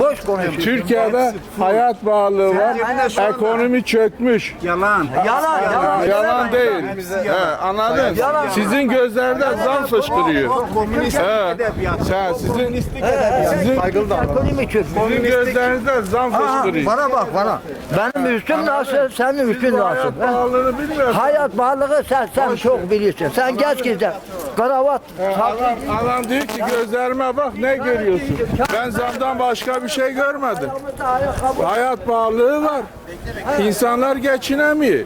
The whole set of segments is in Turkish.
Boş konuşuyor. Türkiye'de hayat bağlılığı var. Ekonomi çökmüş. Yalan. Yalan, yalan. Yalan değil. He, anladın? Sizin gözlerde zam fışkırıyor. Komünist He. edebiyat. Sen sizin Sizin ekonomi çökmüş. sizin gözlerinizde zam fışkırıyor. bana bak bana. Benim üstüm nasıl, senin üstün nasıl? Hayat bağlılığını bilmiyorsun. Hayat bağlılığı sen, sen çok biliyorsun. Sen geç gizden. Kravat, Adam, adam diyor ki gözlerime bak ne görüyorsun? Ben zamdan başka bir şey görmedim. Hayat pahalılığı var. İnsanlar geçinemiyor.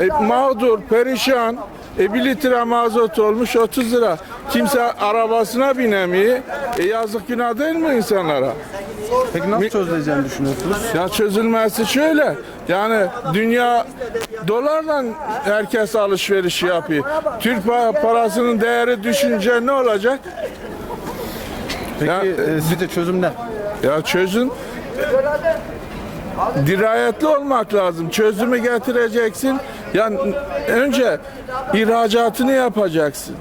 E, mağdur, perişan. E, bir litre mazot olmuş 30 lira. Kimse arabasına binemiyor. E, yazık günah değil mi insanlara? Peki nasıl çözüleceğini düşünüyorsunuz? Ya çözülmesi şöyle. Yani dünya dolarla herkes alışveriş yapıyor. Türk pa- parasının değeri düşünce ne olacak? Peki Ya, e, sizce çözüm ne? Ya çözün. Dirayetli olmak lazım. Çözümü getireceksin. Yani önce ihracatını yapacaksın.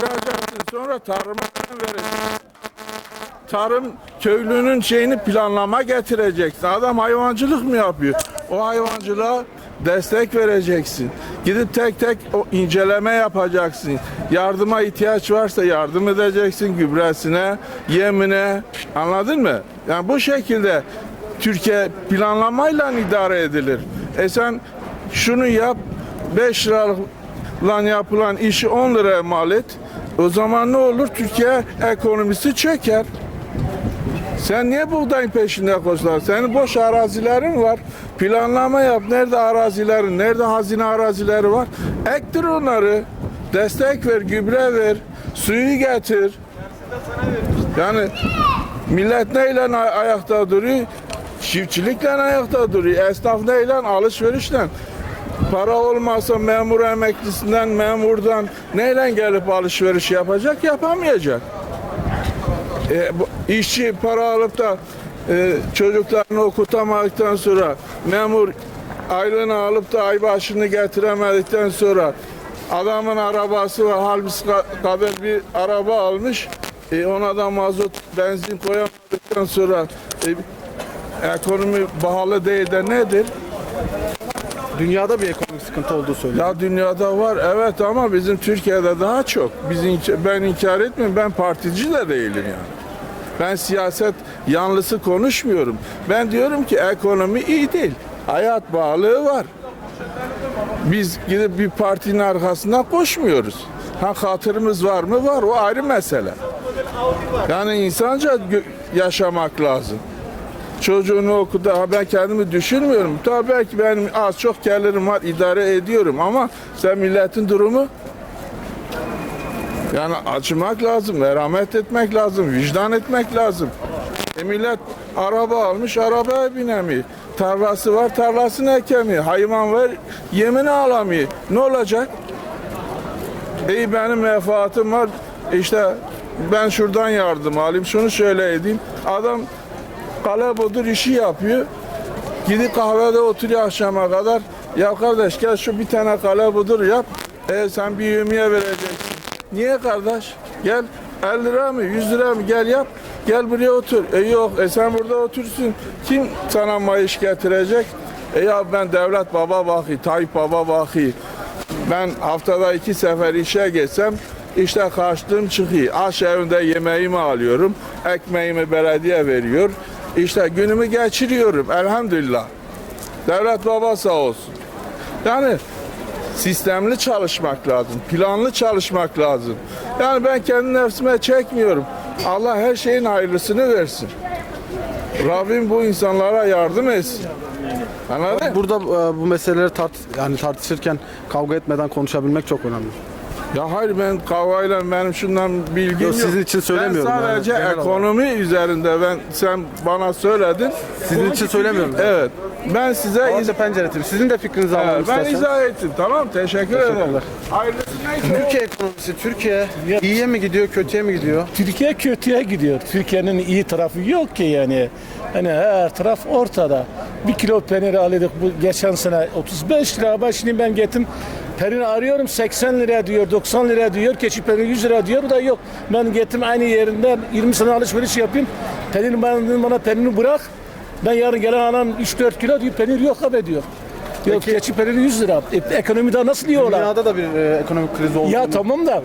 İhracatını sonra tarıma vereceksin. Tarım köylünün şeyini planlama getireceksin. Adam hayvancılık mı yapıyor? O hayvancılığa destek vereceksin. Gidip tek tek o inceleme yapacaksın. Yardıma ihtiyaç varsa yardım edeceksin gübresine, yemine. Anladın mı? Yani bu şekilde Türkiye planlamayla idare edilir. E sen şunu yap, 5 liralıkla yapılan işi 10 liraya mal et. O zaman ne olur? Türkiye ekonomisi çöker. Sen niye buğdayın peşinde koşuyorsun? Senin boş arazilerin var. Planlama yap. Nerede arazilerin, nerede hazine arazileri var? Ektir onları. Destek ver, gübre ver, suyu getir. Yani millet neyle ay- ayakta duruyor? Çiftçilikle ayakta duruyor. Esnaf neyle? Alışverişle. Para olmasa memur emeklisinden, memurdan neyle gelip alışveriş yapacak? Yapamayacak. E, bu işçi para alıp da e, çocuklarını okutamadıktan sonra memur aylığını alıp da ay başını getiremedikten sonra adamın arabası var halbuki ka- kadar bir araba almış e, ona da mazot benzin koyamadıktan sonra e, ekonomi pahalı değil de nedir? Dünyada bir ekonomik sıkıntı olduğu söyleniyor. Ya dünyada var evet ama bizim Türkiye'de daha çok. Biz ben inkar etmiyorum. Ben partici de değilim yani. Ben siyaset yanlısı konuşmuyorum. Ben diyorum ki ekonomi iyi değil. Hayat bağlığı var. Biz gidip bir partinin arkasından koşmuyoruz. Ha hatırımız var mı? Var. O ayrı mesele. Yani insanca yaşamak lazım. Çocuğunu okudu. Ha ben kendimi düşünmüyorum. Tabii belki benim az çok gelirim var, idare ediyorum ama sen milletin durumu yani acımak lazım, merhamet etmek lazım, vicdan etmek lazım. E millet araba almış, arabaya binemiyor. Tarlası var, tarlasını ekemiyor. Hayvan var, yemini alamıyor. Ne olacak? İyi benim menfaatim var. İşte ben şuradan yardım alayım, şunu şöyle edeyim. Adam kale budur işi yapıyor. Gidip kahvede oturuyor akşama kadar. Ya kardeş gel şu bir tane kale budur yap. E sen bir yemeğe vereceksin. Niye kardeş? Gel 50 lira mı 100 lira mı gel yap. Gel buraya otur. E yok e sen burada otursun. Kim sana maaş getirecek? E ya ben devlet baba bakı, Tayyip baba bakı. Ben haftada iki sefer işe geçsem işte karşılığım çıkıyor. Aş evinde yemeğimi alıyorum. Ekmeğimi belediye veriyor. İşte günümü geçiriyorum elhamdülillah. Devlet baba sağ olsun. Yani sistemli çalışmak lazım. Planlı çalışmak lazım. Yani ben kendi nefsime çekmiyorum. Allah her şeyin hayırlısını versin. Rabbim bu insanlara yardım etsin. Anladın? Burada e, bu meseleleri tart yani tartışırken kavga etmeden konuşabilmek çok önemli. Ya hayır ben kavayla benim şundan bilgim Yok, yok. sizin için söylemiyorum Ben sadece yani, genel olarak. ekonomi üzerinde ben sen bana söyledin. Sizin için söylemiyorum. Evet. Ben size iz- pencere TV. Sizin de fikrinizi alalım Evet, ben izah ettim. Tamam teşekkür ederim. Teşekkürler. Hayırlısı neyse. Türkiye ekonomisi, Türkiye iyiye mi gidiyor, kötüye mi gidiyor? Türkiye kötüye gidiyor. Türkiye'nin iyi tarafı yok ki yani. Hani her taraf ortada. Bir kilo peynir alıyorduk bu geçen sene 35 lira ama şimdi ben gittim Perin arıyorum 80 lira diyor, 90 lira diyor, keçi peyniri 100 lira diyor. Bu da yok. Ben gittim aynı yerinden 20 sene alışveriş yapayım. Peynir bana, bana peynirini bırak. Ben yarın gelen alan 3-4 kilo diyor, peynir yok abi diyor. Yok keçi peyniri 100 lira. E, ekonomide nasıl yiyorlar? Dünyada da bir e, ekonomik kriz olduğunu Ya tamam da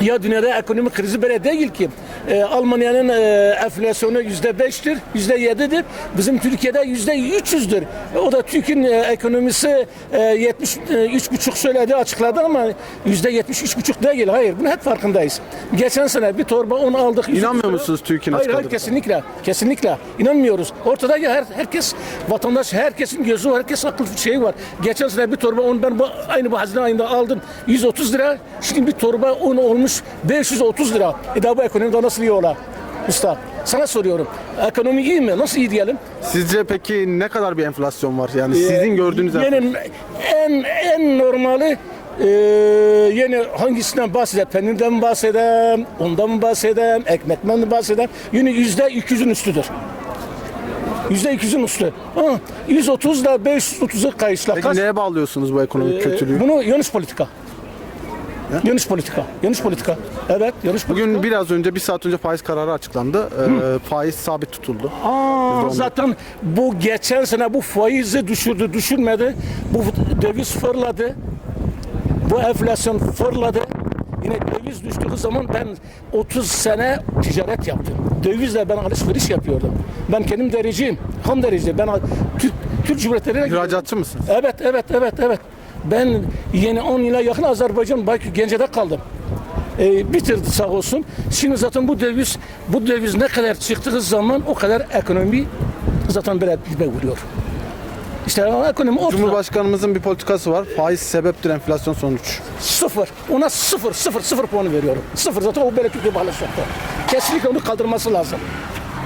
ya dünyada ekonomik krizi böyle değil ki. Ee, Almanya'nın e, enflasyonu yüzde beştir, yüzde yedidir. Bizim Türkiye'de yüzde üç yüzdür. O da Türk'ün e, ekonomisi e, yetmiş e, üç buçuk söyledi açıkladı ama yüzde yetmiş üç buçuk değil. Hayır bunu hep farkındayız. Geçen sene bir torba un aldık. 130 İnanmıyor musunuz Türkiye'nin Hayır, hayır kesinlikle. Kesinlikle. İnanmıyoruz. Ortada ya her, herkes vatandaş herkesin gözü var. Herkes akıl şeyi var. Geçen sene bir torba un ben bu, aynı bu Haziran ayında aldım. 130 lira. Şimdi bir torba un olmuş 530 lira. E daha bu ekonomide nasıl yiyorlar? Usta sana soruyorum. Ekonomi iyi mi? Nasıl iyi diyelim? Sizce peki ne kadar bir enflasyon var? Yani sizin gördüğünüz. Yani en en normali e, yine hangisinden bahsedeyim? Peynirden mi bahsedeyim? Undan mı bahsedeyim? Ekmekten mi bahsedeyim? Yine yüzde 200'ün üstüdür. Yüzde 200'ün üstü. Ha, 130 ile 530'u kayışla. Peki neye bağlıyorsunuz bu ekonomik Ee, kötülüğü? Bunu yanlış politika. Yanlış politika. Yanlış politika. Evet, yanlış politika. Bugün biraz önce bir saat önce faiz kararı açıklandı. Ee, faiz sabit tutuldu. Aa, zaten bu geçen sene bu faizi düşürdü, düşürmedi. Bu döviz fırladı. Bu enflasyon fırladı. Yine döviz düştüğü zaman ben 30 sene ticaret yaptım. Dövizle ben alışveriş yapıyordum. Ben kendim dereciyim. Ham derece. Ben Türk, Türk Cumhuriyetlerine İhracatçı mısınız? Evet, evet, evet, evet. Ben yeni 10 yıla yakın Azerbaycan belki Gence'de kaldım. Ee, bitirdi sağ olsun. Şimdi zaten bu döviz bu döviz ne kadar çıktığı zaman o kadar ekonomi zaten böyle dibe vuruyor. İşte ekonomi ortada. Cumhurbaşkanımızın bir politikası var. Faiz sebeptir enflasyon sonuç. Sıfır. Ona sıfır, sıfır, sıfır puanı veriyorum. Sıfır. Zaten o böyle Türkiye bağlaşacaktı. Kesinlikle onu kaldırması lazım.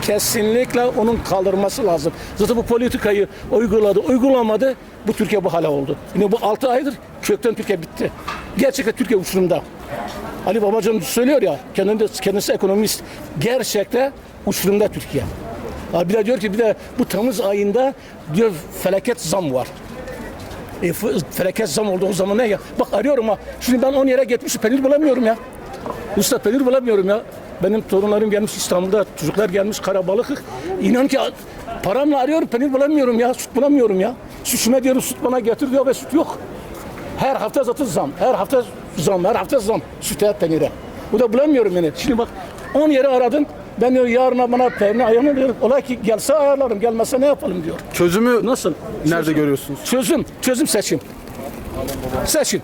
Kesinlikle onun kaldırması lazım. Zaten bu politikayı uyguladı, uygulamadı. Bu Türkiye bu hale oldu. Yine bu 6 aydır kökten Türkiye bitti. Gerçekten Türkiye uçurumda. Ali Babacan söylüyor ya, kendisi, kendisi ekonomist. Gerçekten uçurumda Türkiye. Bir de diyor ki bir de bu Temmuz ayında diyor felaket zam var. E, felaket zam olduğu zaman ne ya? Bak arıyorum ha. Şimdi ben 10 yere gitmişim peynir bulamıyorum ya. Usta peynir bulamıyorum ya. Benim torunlarım gelmiş İstanbul'da, çocuklar gelmiş Karabalık. İnan ki paramla arıyorum peynir bulamıyorum ya, süt bulamıyorum ya. Sütüme diyorum süt bana getir diyor ve süt yok. Her hafta zaten zam, her hafta zam, her hafta zam süte, peynire. Bu da bulamıyorum yani. Şimdi bak 10 yere aradım. Ben diyor yarına bana peynir ayarını diyor. Ola ki gelse ayarlarım, gelmezse ne yapalım diyor. Çözümü Nasıl? nerede Çözüm- görüyorsunuz? Çözüm, çözüm seçim. Seçim.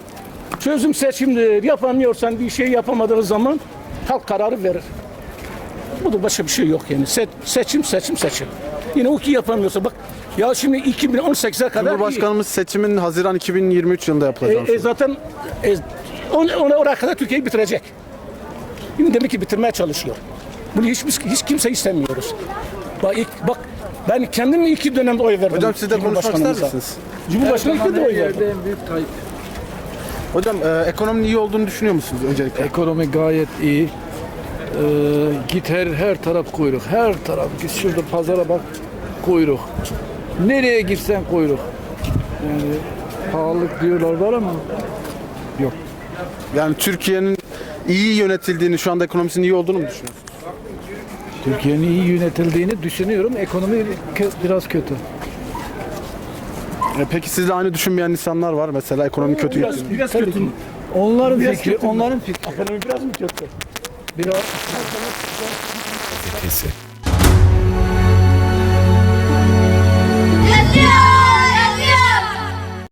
Çözüm seçimdir. Yapamıyorsan bir şey yapamadığın zaman halk kararı verir. Bu da başka bir şey yok yani. Se- seçim, seçim, seçim. Yine o ki yapamıyorsa bak ya şimdi 2018'e kadar iyi. Cumhurbaşkanımız seçimin Haziran 2023 yılında E, yapılacağını e, söylüyor. zaten e, on, ona oraya kadar Türkiye'yi bitirecek. Şimdi demek ki bitirmeye çalışıyor. Bunu hiç, hiç kimse istemiyoruz. Bak, ilk- bak ben kendim iki dönemde oy verdim. Hocam siz de konuşmak ister misiniz? Cumhurbaşkanı iki de oy verdim. en büyük kayıp. Hocam e, ekonominin iyi olduğunu düşünüyor musunuz öncelikle? Ekonomi gayet iyi. Ee, git her her taraf kuyruk. Her taraf. Git şurada pazara bak kuyruk. Nereye gitsen kuyruk. Yani pahalılık diyorlar var ama yok. Yani Türkiye'nin iyi yönetildiğini, şu anda ekonomisinin iyi olduğunu mu düşünüyorsunuz? Türkiye'nin iyi yönetildiğini düşünüyorum. Ekonomi kö- biraz kötü. E, peki sizle aynı düşünmeyen insanlar var mesela ekonomi kötü Biraz, biraz kötü. Onların Biraz fikri, kötü mü? onların fikri. Ekonomi biraz mı kötü? Biraz.